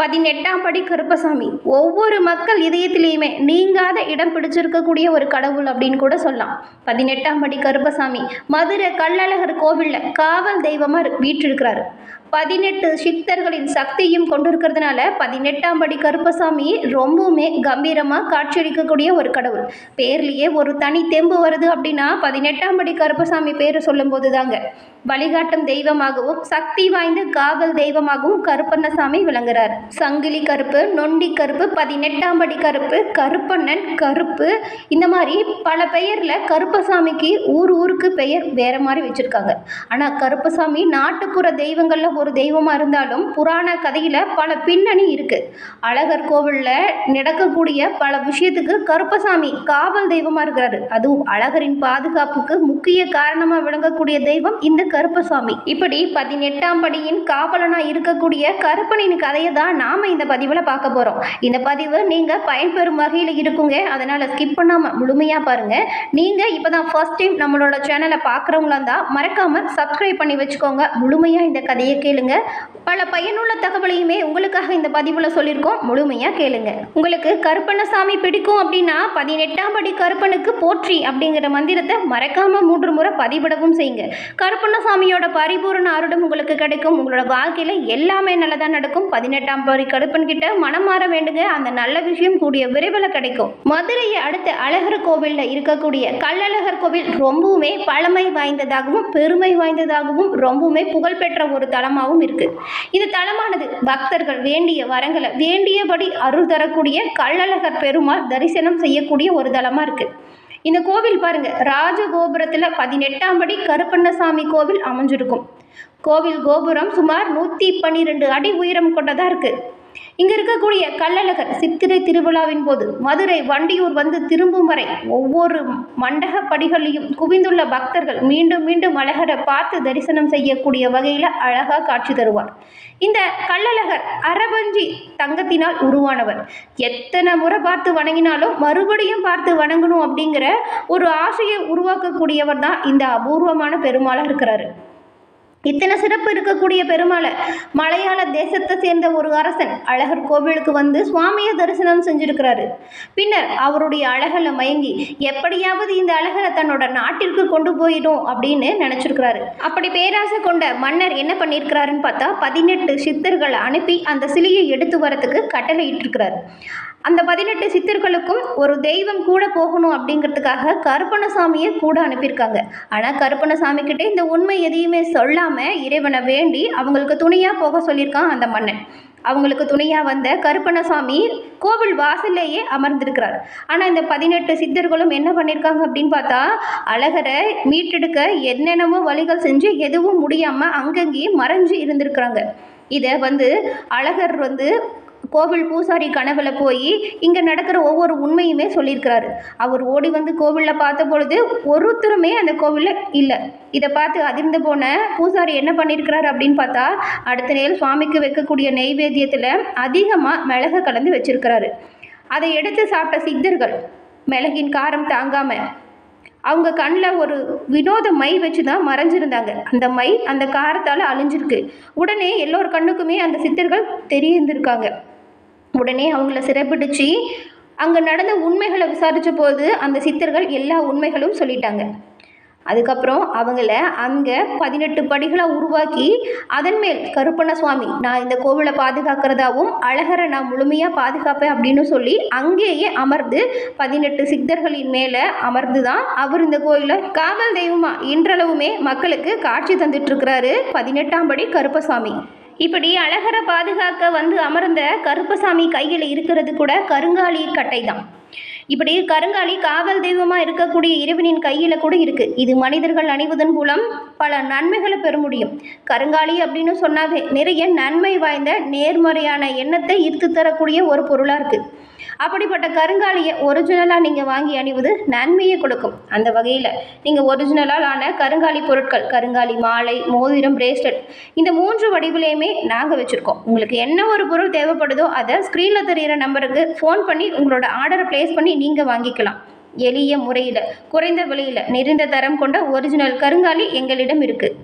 பதினெட்டாம் படி கருப்பசாமி. ஒவ்வொரு மக்கள் இதயத்திலையுமே நீங்காத இடம் பிடிச்சிருக்கக்கூடிய ஒரு கடவுள் அப்படின்னு கூட சொல்லலாம். பதினெட்டாம் படி கருப்பசாமி. மதுரை கள்ளழகர் கோவிலில் காவல் தெய்வமாக வீற்றிருக்கிறாரு. பதினெட்டு சித்தர்களின் சக்தியும் கொண்டிருக்கிறதுனால பதினெட்டாம் படி கருப்பசாமி ரொம்பவுமே கம்பீரமாக காட்சியளிக்கக்கூடிய ஒரு கடவுள். பேர்லேயே ஒரு தனி தெம்பு வருது அப்படின்னா பதினெட்டாம் படி கருப்பசாமி பேர் சொல்லும்போது தாங்க வழிகாட்டும் தெய்வமாகவும் சக்தி வாய்ந்த காவல் தெய்வமாகவும் கருப்பண்ணசாமி விளங்குறார். சங்கிலி கருப்பு நொண்டி கருப்பு பதினெட்டாம் படி கருப்பு கருப்பண்ணன் கருப்பு இந்த மாதிரி பல பெயரில் கருப்பசாமிக்கு ஊர் ஊருக்கு பெயர் வேற மாதிரி வச்சுருக்காங்க. ஆனால் கருப்பசாமி நாட்டுப்புற தெய்வங்களில் ஒரு தெய்வமாக இருந்தாலும் புராண கதையில் பல பின்னணி இருக்குது அழகர் கோவிலில் நடக்கக்கூடிய பல விஷயத்துக்கு கருப்பசாமி காவல் தெய்வமாக இருக்கிறாரு. அதுவும் அழகரின் பாதுகாப்புக்கு முக்கிய காரணமாக விளங்கக்கூடிய தெய்வம் இந்த கருப்பசாமி. இப்படி பதினெட்டாம் படியின் காவலனாக இருக்கக்கூடிய கருப்பனின் கதையை தான் நாம் இந்த பதிவில் பார்க்க போகிறோம் இந்த பதிவு நீங்கள் பயன்பெறும் வகையில் இருக்குங்க. அதனால் ஸ்கிப் பண்ணாமல் முழுமையாக பாருங்கள் நீங்கள் இப்போ தான் ஃபர்ஸ்ட் டைம் நம்மளோட சேனலை பார்க்குறவங்களா இருந்தால் மறக்காமல் சப்ஸ்கிரைப் பண்ணி வச்சுக்கோங்க. முழுமையாக இந்த கதையை கேளுங்க. பல பயனுள்ள தகவலையுமே உங்களுக்காக இந்த பதிவில் சொல்லியிருக்கோம். முழுமையாக கேளுங்க. உங்களுக்கு கருப்பண்ணசாமி பிடிக்கும் அப்படின்னா பதினெட்டாம் படி கருப்பனுக்கு போற்றி அப்படிங்கிற மந்திரத்தை மறக்காம மூன்று முறை பதிவிடவும் செய்யுங்க. கருப்பண்ணசாமியோட பரிபூரண அருடம் உங்களுக்கு கிடைக்கும். உங்களோட வாழ்க்கையில் எல்லாமே நல்லதாக நடக்கும். பதினெட்டாம் படி கருப்பன் கிட்ட மனம் மாற வேண்டுங்க. அந்த நல்ல விஷயம் கூடிய விரைவில் கிடைக்கும். மதுரையை அடுத்த அழகர் கோவிலில் இருக்கக்கூடிய கல்லழகர் கோவில் ரொம்பவுமே பழமை வாய்ந்ததாகவும் பெருமை வாய்ந்ததாகவும் ரொம்பவுமே புகழ்பெற்ற ஒரு தலமாகவும் இருக்குது இந்த தலமானது பக்தர்கள் வேண்டிய வரங்களை வேண்டியபடி அருள் தரக்கூடிய கள்ளழகர் பெருமாள் தரிசனம் செய்யக்கூடிய ஒரு தலமாக இருக்குது இந்த கோவில் பாருங்க. ராஜகோபுரத்தில் பதினெட்டாம் படி கருப்பண்ணசாமி கோவில் அமைஞ்சிருக்கும். கோவில் கோபுரம் சுமார் நூற்றி பன்னிரெண்டு அடி உயரம் கொண்டதாக இருக்குது இங்க இருக்கக்கூடிய கள்ளழகர் சித்திரை திருவிழாவின் போது மதுரை வண்டியூர் வந்து திரும்பும் வரை ஒவ்வொரு மண்டக படிகளிலும் குவிந்துள்ள பக்தர்கள் மீண்டும் மீண்டும் அழகரை பார்த்து தரிசனம் செய்யக்கூடிய வகையில் அழகாக காட்சி தருவார். இந்த கள்ளழகர் அரபஞ்சி தங்கத்தினால் உருவானவர். எத்தனை முறை பார்த்து வணங்கினாலும் மறுபடியும் பார்த்து வணங்கணும் அப்படிங்கிற ஒரு ஆசையை உருவாக்கக்கூடியவர் தான் இந்த அபூர்வமான பெருமாளாக இருக்கிறாரு. இத்தனை சிறப்பு இருக்கக்கூடிய பெருமாளை மலையாள தேசத்தை சேர்ந்த ஒரு அரசன் அழகர் கோவிலுக்கு வந்து சுவாமியை தரிசனம் செஞ்சிருக்கிறாரு. பின்னர் அவருடைய அழகில் மயங்கி எப்படியாவது இந்த அழகரை தன்னோட நாட்டிற்கு கொண்டு போயிடும் அப்படின்னு நினச்சிருக்கிறாரு. அப்படி பேராசை கொண்ட மன்னர் என்ன பண்ணியிருக்கிறாருன்னு பார்த்தா பதினெட்டு சித்தர்களை அனுப்பி அந்த சிலையை எடுத்து வரத்துக்கு கட்டளையிட்டிருக்கிறார். அந்த பதினெட்டு சித்தர்களுக்கும் ஒரு தெய்வம் கூட போகணும் அப்படிங்கிறதுக்காக கருப்பணசாமியை கூட அனுப்பியிருக்காங்க. ஆனால் கருப்பணசாமி கிட்டே இந்த உண்மை எதையுமே சொல்லாமல் இறைவனை வேண்டி அவங்களுக்கு துணையாக போக சொல்லியிருக்கான் அந்த மன்னன். அவங்களுக்கு துணையாக வந்த கருப்பணசாமி கோவில் வாசல்லையே அமர்ந்திருக்கிறார். ஆனால் இந்த பதினெட்டு சித்தர்களும் என்ன பண்ணியிருக்காங்க அப்படின்னு பார்த்தா அழகரை மீட்டெடுக்க என்னென்னமோ வழிகள் செஞ்சு எதுவும் முடியாமல் அங்கங்கேயே மறைஞ்சு இருந்திருக்கிறாங்க. இதை வந்து அழகர் வந்து கோவில் பூசாரி கனவுல போய் இங்கே நடக்கிற ஒவ்வொரு உண்மையுமே சொல்லியிருக்கிறாரு. அவர் ஓடி வந்து கோவிலில் பார்த்த பொழுது ஒருத்தருமே அந்த கோவிலில் இல்லை. இதை பார்த்து அதிர்ந்து போன பூசாரி என்ன பண்ணியிருக்கிறாரு அப்படின்னு பார்த்தா அடுத்த நேரம் சுவாமிக்கு வைக்கக்கூடிய நெய்வேத்தியத்தில் அதிகமாக மிளகு கலந்து வச்சிருக்கிறாரு. அதை எடுத்து சாப்பிட்ட சித்தர்கள் மிளகின் காரம் தாங்காமல் அவங்க கண்ணில் ஒரு வினோத மை வச்சு தான் மறைஞ்சிருந்தாங்க. அந்த மை அந்த காரத்தால் அழிஞ்சிருக்கு. உடனே எல்லோர் கண்ணுக்குமே அந்த சித்தர்கள் தெரியிருந்திருக்காங்க உடனே அவங்கள சிறைப்பிடிச்சு அங்கே நடந்த உண்மைகளை விசாரித்த போது அந்த சித்தர்கள் எல்லா உண்மைகளும் சொல்லிட்டாங்க. அதுக்கப்புறம் அவங்கள அங்கே பதினெட்டு படிகளை உருவாக்கி அதன் மேல் கருப்பண்ண சுவாமி நான் இந்த கோவிலை பாதுகாக்கிறதாவும் அழகரை நான் முழுமையாக பாதுகாப்பேன் அப்படின்னு சொல்லி அங்கேயே அமர்ந்து பதினெட்டு சித்தர்களின் மேலே அமர்ந்து தான் அவர் இந்த கோயிலை காவல் தெய்வமாக இன்றளவுமே மக்களுக்கு காட்சி தந்துட்டுருக்கிறாரு பதினெட்டாம் படி கருப்பசாமி. இப்படி அழகரை பாதுகாக்க வந்து அமர்ந்த கருப்பசாமி கையில் இருக்கிறது கூட கருங்காலி கட்டை தான் இப்படி கருங்காலி காவல் தெய்வமாக இருக்கக்கூடிய இறைவனின் கையில் கூட இருக்குது இது மனிதர்கள் அணிவதன் மூலம் பல நன்மைகளை பெற முடியும். கருங்காலி அப்படின்னு சொன்னாவே நிறைய நன்மை வாய்ந்த நேர்மறையான எண்ணத்தை ஈர்த்து தரக்கூடிய ஒரு பொருளாக இருக்குது அப்படிப்பட்ட கருங்காலியை ஒரிஜினலாக நீங்கள் வாங்கி அணிவது நன்மையை கொடுக்கும். அந்த வகையில் நீங்கள் ஒரிஜினலால் ஆன கருங்காலி பொருட்கள் கருங்காலி மாலை மோதிரம் பிரேஸ்லெட் இந்த மூன்று வடிவிலையுமே நாங்கள் வச்சுருக்கோம். உங்களுக்கு என்ன ஒரு பொருள் தேவைப்படுதோ அதை ஸ்க்ரீனில் தெரிகிற நம்பருக்கு ஃபோன் பண்ணி உங்களோட ஆர்டரை ப்ளேஸ் பண்ணி நீங்கள் வாங்கிக்கலாம். எளிய முறையில் குறைந்த விலையில் நிறைந்த தரம் கொண்ட ஒரிஜினல் கருங்காலி எங்களிடம் இருக்குது